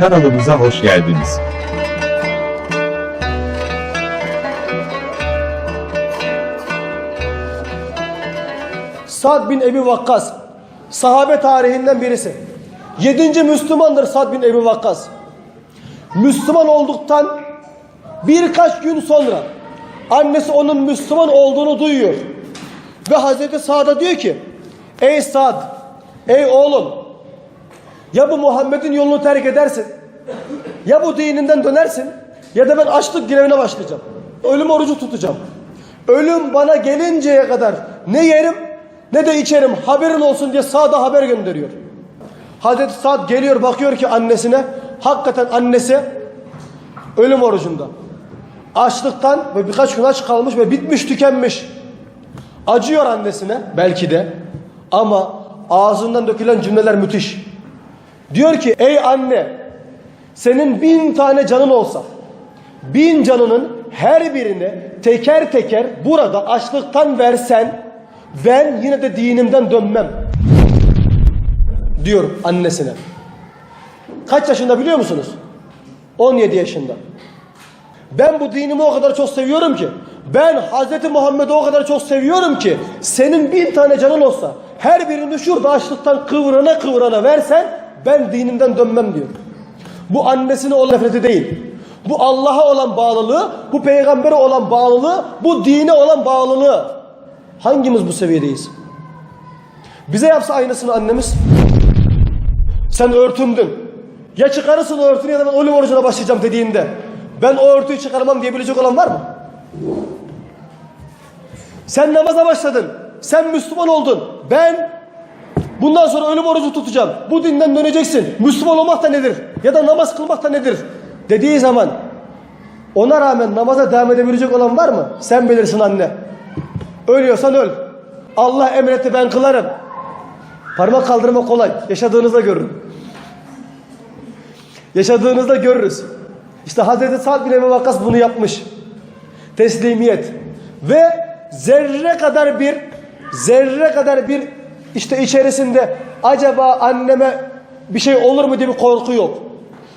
Kanalımıza hoş geldiniz. Sad bin Ebi Vakkas sahabe tarihinden birisi. Yedinci Müslümandır Sad bin Ebi Vakkas. Müslüman olduktan birkaç gün sonra annesi onun Müslüman olduğunu duyuyor. Ve Hazreti Sa'da diyor ki Ey Sad, ey oğlum ya bu Muhammed'in yolunu terk edersin ya bu dininden dönersin ya da ben açlık grevine başlayacağım. Ölüm orucu tutacağım. Ölüm bana gelinceye kadar ne yerim ne de içerim haberin olsun diye Sa'da haber gönderiyor. Hazreti Sa'd geliyor bakıyor ki annesine hakikaten annesi ölüm orucunda. Açlıktan ve birkaç gün aç kalmış ve bitmiş tükenmiş. Acıyor annesine belki de ama ağzından dökülen cümleler müthiş. Diyor ki ey anne senin bin tane canın olsa bin canının her birini teker teker burada açlıktan versen ben yine de dinimden dönmem diyor annesine. Kaç yaşında biliyor musunuz? 17 yaşında. Ben bu dinimi o kadar çok seviyorum ki ben Hz. Muhammed'i o kadar çok seviyorum ki senin bin tane canın olsa her birini şurada açlıktan kıvrana kıvrana versen ben dinimden dönmem diyor. Bu annesine olan nefreti değil. Bu Allah'a olan bağlılığı, bu peygambere olan bağlılığı, bu dine olan bağlılığı. Hangimiz bu seviyedeyiz? Bize yapsa aynısını annemiz. Sen örtündün. Ya çıkarırsın o örtünü ya da ben ölüm orucuna başlayacağım dediğinde. Ben o örtüyü çıkarmam diyebilecek olan var mı? Sen namaza başladın. Sen Müslüman oldun. Ben bundan sonra ölüm orucu tutacağım. Bu dinden döneceksin. Müslüman olmak da nedir? Ya da namaz kılmak da nedir? Dediği zaman ona rağmen namaza devam edebilecek olan var mı? Sen bilirsin anne. Ölüyorsan öl. Allah emretti ben kılarım. Parmak kaldırma kolay. Yaşadığınızda görürüm. Yaşadığınızda görürüz. İşte Hazreti Sa'd bin Ebi Vakkas bunu yapmış. Teslimiyet. Ve zerre kadar bir zerre kadar bir işte içerisinde acaba anneme bir şey olur mu diye bir korku yok.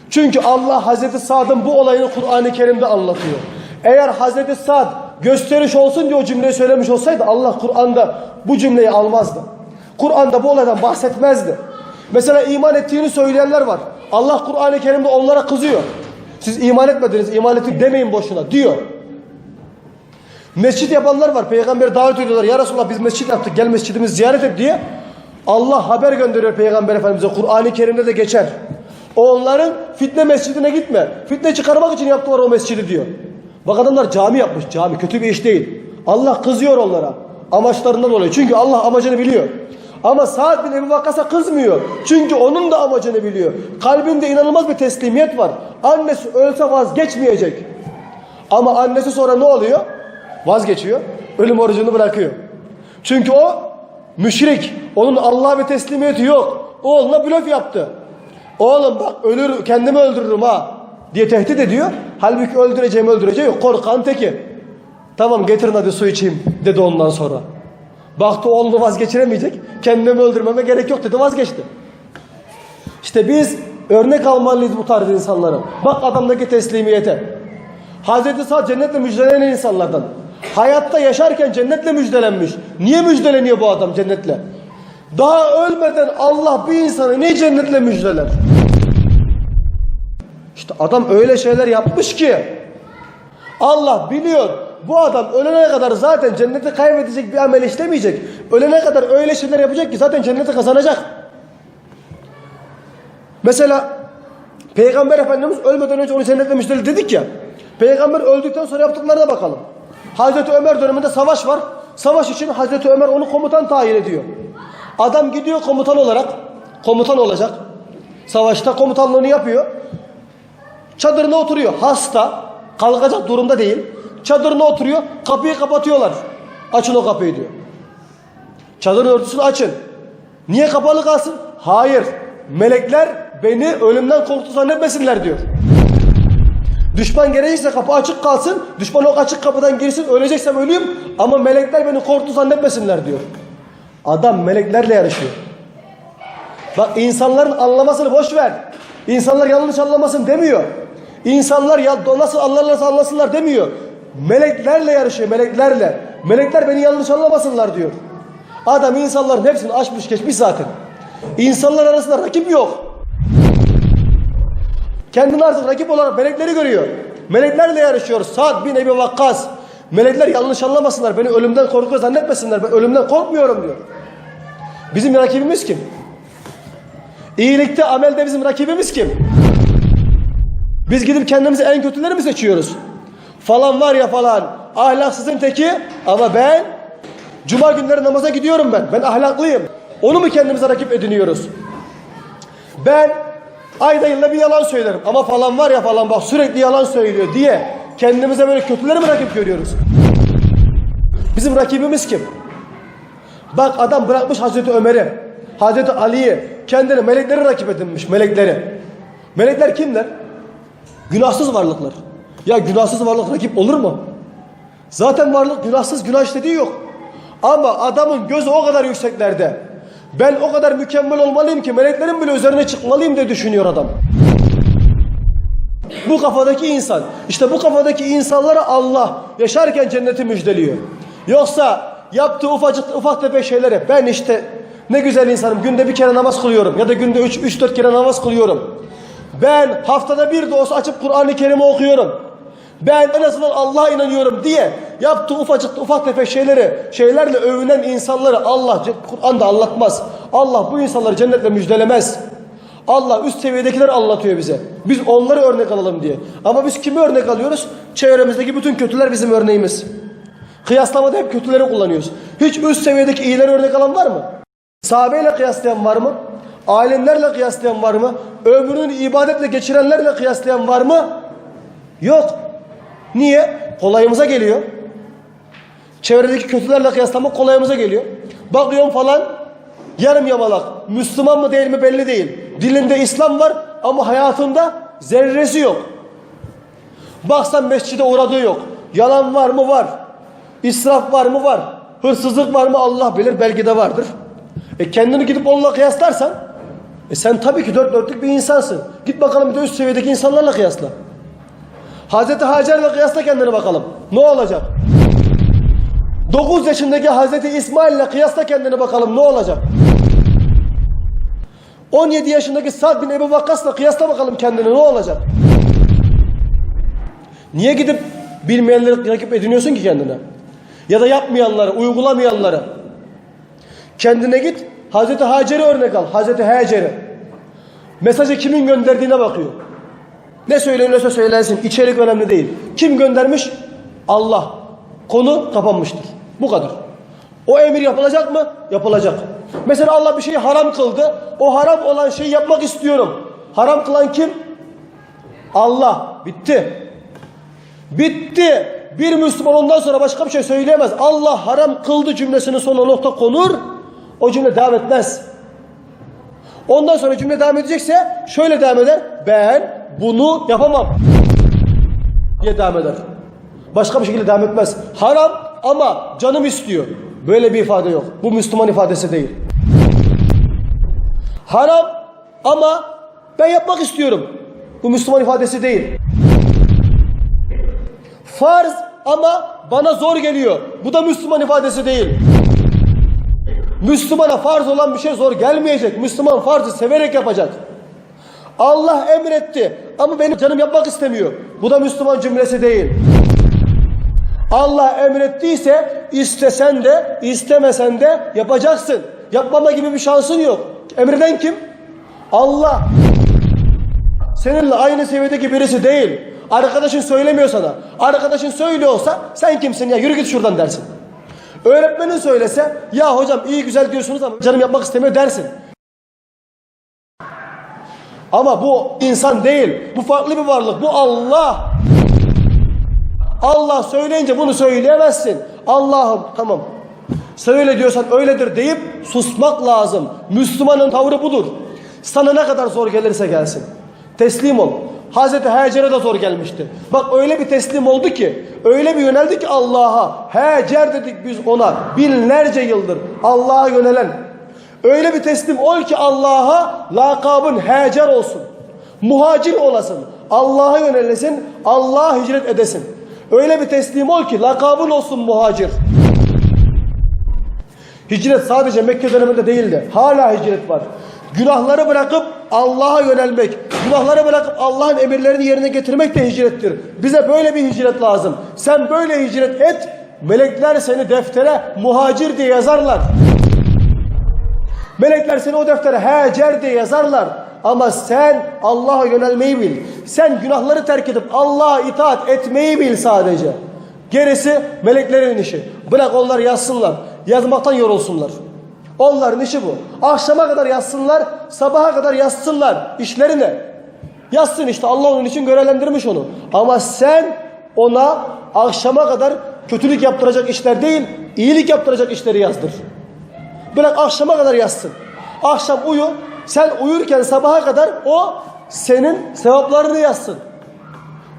Çünkü Allah Hazreti Sa'd'ın bu olayını Kur'an-ı Kerim'de anlatıyor. Eğer Hazreti Sa'd gösteriş olsun diye o cümleyi söylemiş olsaydı Allah Kur'an'da bu cümleyi almazdı. Kur'an'da bu olaydan bahsetmezdi. Mesela iman ettiğini söyleyenler var. Allah Kur'an-ı Kerim'de onlara kızıyor. Siz iman etmediniz, iman ettik demeyin boşuna diyor. Mescit yapanlar var. Peygamber davet ediyorlar. Ya Resulallah biz mescit yaptık. Gel mescidimizi ziyaret et diye. Allah haber gönderiyor Peygamber Efendimiz'e. Kur'an-ı Kerim'de de geçer. Onların fitne mescidine gitme. Fitne çıkarmak için yaptılar o mescidi diyor. Bak adamlar cami yapmış. Cami kötü bir iş değil. Allah kızıyor onlara. Amaçlarından dolayı. Çünkü Allah amacını biliyor. Ama Sa'd bin Ebu Vakkas'a kızmıyor. Çünkü onun da amacını biliyor. Kalbinde inanılmaz bir teslimiyet var. Annesi ölse vazgeçmeyecek. Ama annesi sonra ne oluyor? Vazgeçiyor. Ölüm orucunu bırakıyor. Çünkü o müşrik. Onun Allah'a bir teslimiyeti yok. Oğluna blöf yaptı. Oğlum bak ölür kendimi öldürürüm ha diye tehdit ediyor. Halbuki öldüreceğim öldüreceğim yok. Korkan teki. Tamam getirin hadi su içeyim dedi ondan sonra. Baktı oğlunu vazgeçiremeyecek. Kendimi öldürmeme gerek yok dedi vazgeçti. İşte biz örnek almalıyız bu tarz insanlara. Bak adamdaki teslimiyete. Hazreti Sa'd cennetle müjdelenen insanlardan. Hayatta yaşarken cennetle müjdelenmiş. Niye müjdeleniyor bu adam cennetle? Daha ölmeden Allah bir insanı ne cennetle müjdeler? İşte adam öyle şeyler yapmış ki Allah biliyor bu adam ölene kadar zaten cenneti kaybedecek bir amel işlemeyecek. Ölene kadar öyle şeyler yapacak ki zaten cenneti kazanacak. Mesela Peygamber Efendimiz ölmeden önce onu cennetle müjdeli dedik ya. Peygamber öldükten sonra yaptıklarına bakalım. Hazreti Ömer döneminde savaş var. Savaş için Hazreti Ömer onu komutan tayin ediyor. Adam gidiyor komutan olarak, komutan olacak. Savaşta komutanlığını yapıyor. Çadırına oturuyor. Hasta, kalkacak durumda değil. Çadırına oturuyor. Kapıyı kapatıyorlar. Açın o kapıyı diyor. Çadırın örtüsünü açın. Niye kapalı kalsın? Hayır. Melekler beni ölümden korktu zannetmesinler diyor. Düşman gerekirse kapı açık kalsın. Düşman o açık kapıdan girsin. Öleceksem öleyim. Ama melekler beni korktu zannetmesinler diyor. Adam meleklerle yarışıyor. Bak insanların anlamasını boş ver. İnsanlar yanlış anlamasın demiyor. İnsanlar ya, nasıl anlarlarsa anlasınlar demiyor. Meleklerle yarışıyor, meleklerle. Melekler beni yanlış anlamasınlar diyor. Adam insanların hepsini aşmış geçmiş zaten. İnsanlar arasında rakip yok. Kendini artık rakip olarak melekleri görüyor. Meleklerle yarışıyor. Sa'd bin Ebi Vakkas. Melekler yanlış anlamasınlar. Beni ölümden korkuyor zannetmesinler. Ben ölümden korkmuyorum diyor. Bizim rakibimiz kim? İyilikte, amelde bizim rakibimiz kim? Biz gidip kendimizi en kötüleri mi seçiyoruz? Falan var ya falan. Ahlaksızın teki ama ben Cuma günleri namaza gidiyorum ben. Ben ahlaklıyım. Onu mu kendimize rakip ediniyoruz? Ben ayda yılda bir yalan söylerim. Ama falan var ya falan bak sürekli yalan söylüyor diye kendimize böyle kötüleri mi rakip görüyoruz? Bizim rakibimiz kim? Bak adam bırakmış Hazreti Ömer'i, Hazreti Ali'yi, kendini melekleri rakip edinmiş, melekleri. Melekler kimler? Günahsız varlıklar. Ya günahsız varlık rakip olur mu? Zaten varlık günahsız, günah işlediği yok. Ama adamın gözü o kadar yükseklerde. Ben o kadar mükemmel olmalıyım ki meleklerin bile üzerine çıkmalıyım diye düşünüyor adam. Bu kafadaki insan. İşte bu kafadaki insanlara Allah yaşarken cenneti müjdeliyor. Yoksa yaptığı ufacık ufak tefek şeyleri ben işte ne güzel insanım günde bir kere namaz kılıyorum ya da günde 3-4 kere namaz kılıyorum. Ben haftada bir de olsa açıp Kur'an-ı Kerim'i okuyorum. Ben en azından Allah'a inanıyorum diye yaptığı ufacık ufak tefek şeyleri şeylerle övünen insanları Allah Kur'an'da anlatmaz. Allah bu insanları cennetle müjdelemez. Allah üst seviyedekileri anlatıyor bize. Biz onları örnek alalım diye. Ama biz kimi örnek alıyoruz? Çevremizdeki bütün kötüler bizim örneğimiz. Kıyaslamada hep kötüleri kullanıyoruz. Hiç üst seviyedeki iyileri örnek alan var mı? Sahabeyle kıyaslayan var mı? Alimlerle kıyaslayan var mı? Ömrünü ibadetle geçirenlerle kıyaslayan var mı? Yok. Niye? Kolayımıza geliyor. Çevredeki kötülerle kıyaslamak kolayımıza geliyor. Bakıyorum falan yarım yamalak. Müslüman mı değil mi belli değil. Dilinde İslam var ama hayatında zerresi yok. Baksan mescide uğradığı yok. Yalan var mı? Var. İsraf var mı? Var. Hırsızlık var mı? Allah bilir belki de vardır. E kendini gidip onunla kıyaslarsan e sen tabii ki dört dörtlük bir insansın. Git bakalım bir de üst seviyedeki insanlarla kıyasla. Hazreti Hacer'le kıyasla kendine bakalım. Ne olacak? 9 yaşındaki Hazreti İsmail'le kıyasla kendine bakalım ne olacak? 17 yaşındaki Sa'd bin Ebu Vakkas'la kıyasla bakalım kendine ne olacak? Niye gidip bilmeyenleri rakip ediniyorsun ki kendine? Ya da yapmayanları, uygulamayanları. Kendine git Hazreti Hacer'i örnek al. Hazreti Hacer'i. Mesajı kimin gönderdiğine bakıyor. Ne söyleniyorsa söylensin. İçerik önemli değil. Kim göndermiş? Allah. Konu kapanmıştır. Bu kadar. O emir yapılacak mı? Yapılacak. Mesela Allah bir şeyi haram kıldı. O haram olan şeyi yapmak istiyorum. Haram kılan kim? Allah. Bitti. Bitti. Bir Müslüman ondan sonra başka bir şey söyleyemez. Allah haram kıldı cümlesinin sonuna nokta konur. O cümle devam etmez. Ondan sonra cümle devam edecekse şöyle devam eder. Ben bunu yapamam diye devam eder. Başka bir şekilde devam etmez. Haram ama canım istiyor. Böyle bir ifade yok. Bu Müslüman ifadesi değil. Haram ama ben yapmak istiyorum. Bu Müslüman ifadesi değil. Farz ama bana zor geliyor. Bu da Müslüman ifadesi değil. Müslümana farz olan bir şey zor gelmeyecek. Müslüman farzı severek yapacak. Allah emretti ama benim canım yapmak istemiyor. Bu da Müslüman cümlesi değil. Allah emrettiyse istesen de istemesen de yapacaksın. Yapmama gibi bir şansın yok. Emreden kim? Allah. Seninle aynı seviyedeki birisi değil. Arkadaşın söylemiyor sana. Arkadaşın söylüyorsa sen kimsin ya yürü git şuradan dersin. Öğretmenin söylese ya hocam iyi güzel diyorsunuz ama canım yapmak istemiyor dersin. Ama bu insan değil. Bu farklı bir varlık. Bu Allah. Allah söyleyince bunu söyleyemezsin. Allah'ım tamam. Söyle diyorsan öyledir deyip susmak lazım. Müslümanın tavrı budur. Sana ne kadar zor gelirse gelsin. Teslim ol. Hazreti Hacer'e de zor gelmişti. Bak öyle bir teslim oldu ki, öyle bir yöneldi ki Allah'a. Hacer dedik biz ona binlerce yıldır Allah'a yönelen. Öyle bir teslim ol ki Allah'a lakabın Hacer olsun. Muhacir olasın. Allah'a yönelesin. Allah'a hicret edesin. Öyle bir teslim ol ki lakabın olsun muhacir. Hicret sadece Mekke döneminde değildi. Hala hicret var. Günahları bırakıp Allah'a yönelmek, günahları bırakıp Allah'ın emirlerini yerine getirmek de hicrettir. Bize böyle bir hicret lazım. Sen böyle hicret et, melekler seni deftere muhacir diye yazarlar. Melekler seni o deftere hacer diye yazarlar. Ama sen Allah'a yönelmeyi bil. Sen günahları terk edip Allah'a itaat etmeyi bil sadece. Gerisi meleklerin işi. Bırak onlar yazsınlar. Yazmaktan yorulsunlar. Onların işi bu. Akşama kadar yazsınlar, sabaha kadar yazsınlar. İşleri ne? Yazsın işte Allah onun için görevlendirmiş onu. Ama sen ona akşama kadar kötülük yaptıracak işler değil, iyilik yaptıracak işleri yazdır. Bırak akşama kadar yazsın. Akşam uyu. Sen uyurken sabaha kadar o senin sevaplarını yazsın.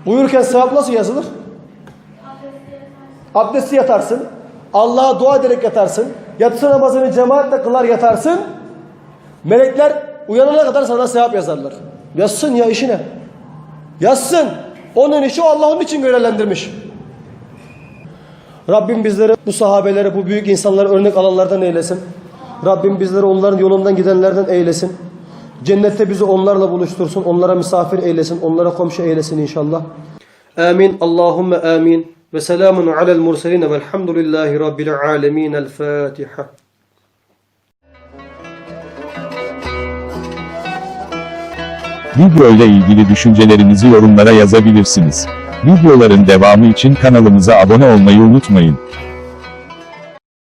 Uyurken sevap nasıl yazılır? Abdesti yatarsın. Allah'a dua ederek yatarsın. Yatsı namazını cemaatle kılar yatarsın. Melekler uyanana kadar sana sevap yazarlar. Yazsın ya işine. Yazsın. Onun işi Allah onun için görevlendirmiş. Rabbim bizleri bu sahabeleri, bu büyük insanları örnek alanlardan eylesin. Rabbim bizleri onların yolundan gidenlerden eylesin. Cennette bizi onlarla buluştursun, onlara misafir eylesin, onlara komşu eylesin inşallah. Amin. Allahümme amin. Ve selamun alel murseline velhamdülillahi rabbil alemin. El Fatiha. Video ile ilgili düşüncelerinizi yorumlara yazabilirsiniz. Videoların devamı için kanalımıza abone olmayı unutmayın.